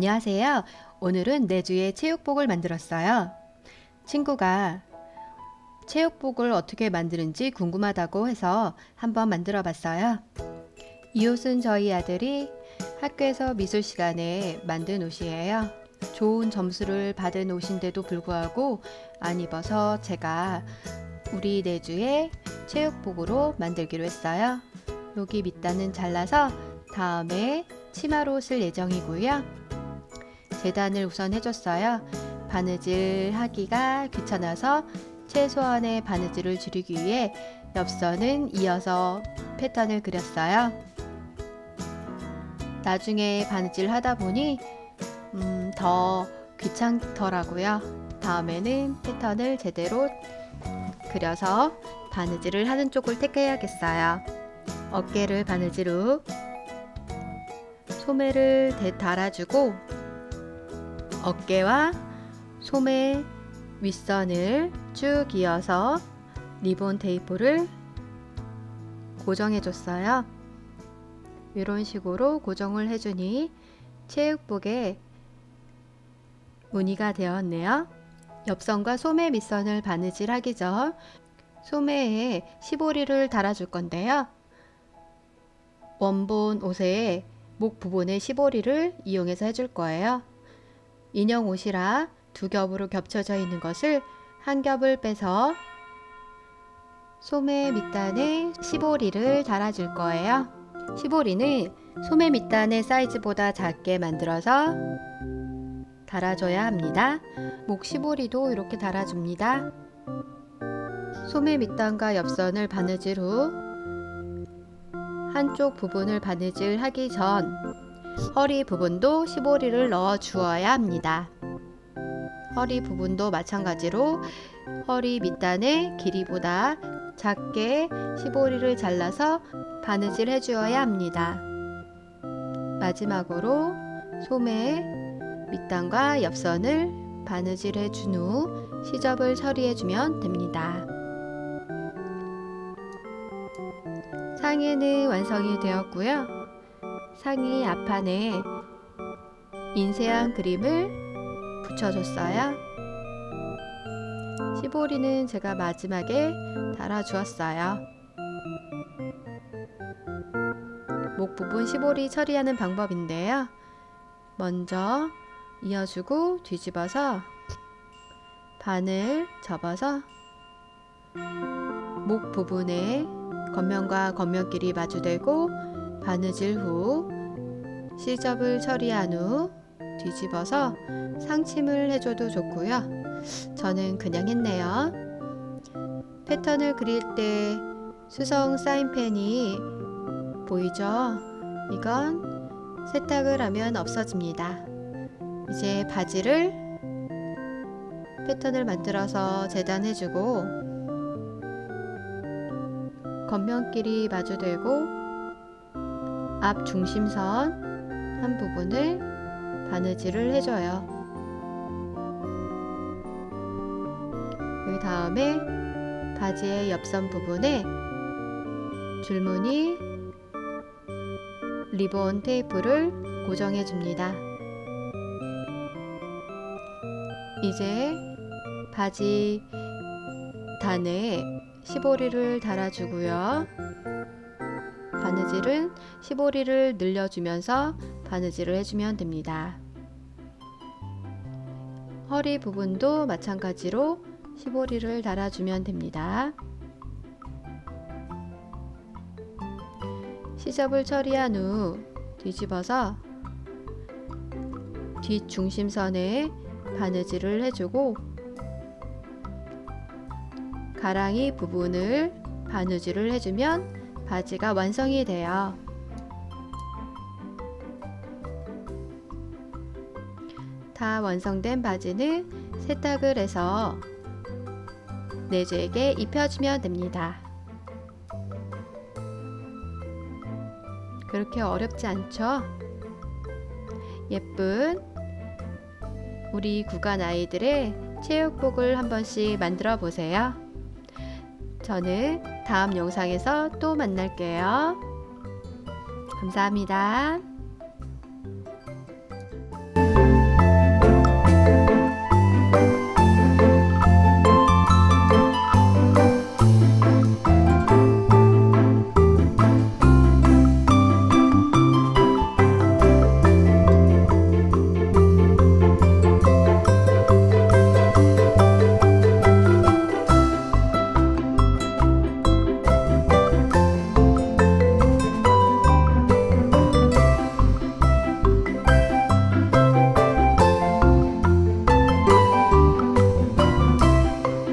안녕하세요. 오늘은 내주의 체육복을 만들었어요. 친구가 체육복을 어떻게 만드는지 궁금하다고 해서 한번 만들어 봤어요. 이 옷은 저희 아들이 학교에서 미술 시간에 만든 옷이에요. 좋은 점수를 받은 옷인데도 불구하고 안 입어서 제가 우리 내주의 체육복으로 만들기로 했어요. 여기 밑단은 잘라서 다음에 치마로 쓸 예정이고요. 재단을 우선 해줬어요. 바느질 하기가 귀찮아서 최소한의 바느질을 줄이기 위해 옆선은 이어서 패턴을 그렸어요. 나중에 바느질 하다 보니 음, 더 귀찮더라고요. 다음에는 패턴을 제대로 그려서 바느질을 하는 쪽을 택해야겠어요. 어깨를 바느질 후 소매를 대 달아주고 어깨와 소매 윗선을 쭉 이어서 리본 테이프를 고정해 줬어요. 이런 식으로 고정을 해주니 체육복에 무늬가 되었네요. 옆선과 소매 밑선을 바느질 하기 전 소매에 시보리를 달아줄 건데요. 원본 옷에 목 부분에 시보리를 이용해서 해줄 거예요. 인형 옷이라 두 겹으로 겹쳐져 있는 것을 한 겹을 빼서 소매 밑단에 시보리를 달아줄 거예요. 시보리는 소매 밑단의 사이즈보다 작게 만들어서 달아줘야 합니다. 목 시보리도 이렇게 달아줍니다. 소매 밑단과 옆선을 바느질 후 한쪽 부분을 바느질 하기 전 허리 부분도 시보리를 넣어 주어야 합니다. 허리 부분도 마찬가지로 허리 밑단의 길이보다 작게 시보리를 잘라서 바느질 해주어야 합니다. 마지막으로 소매 밑단과 옆선을 바느질 해준 후 시접을 처리해주면 됩니다. 상의는 완성이 되었고요. 상의 앞판에 인쇄한 그림을 붙여줬어요. 시보리는 제가 마지막에 달아주었어요. 목 부분 시보리 처리하는 방법인데요. 먼저 이어주고 뒤집어서 반을 접어서 목 부분에 겉면과 겉면끼리 마주대고 바느질 후 시접을 처리한 후 뒤집어서 상침을 해줘도 좋고요. 저는 그냥 했네요. 패턴을 그릴 때 수성 사인펜이 보이죠? 이건 세탁을 하면 없어집니다. 이제 바지를 패턴을 만들어서 재단해주고 겉면끼리 마주대고 앞 중심선 한 부분을 바느질을 해줘요. 그 다음에 바지의 옆선 부분에 줄무늬 리본 테이프를 고정해 줍니다. 이제 바지 단에 시보리를 달아주고요. 바느질은 시보리를 늘려주면서 바느질을 해주면 됩니다. 허리 부분도 마찬가지로 시보리를 달아주면 됩니다. 시접을 처리한 후 뒤집어서 뒷중심선에 바느질을 해주고 가랑이 부분을 바느질을 해주면 바지가 완성이 돼요. 다 완성된 바지는 세탁을 해서 내주에게 입혀주면 됩니다. 그렇게 어렵지 않죠? 예쁜 우리 구간 아이들의 체육복을 한 번씩 만들어 보세요. 저는 다음 영상에서 또 만날게요. 감사합니다.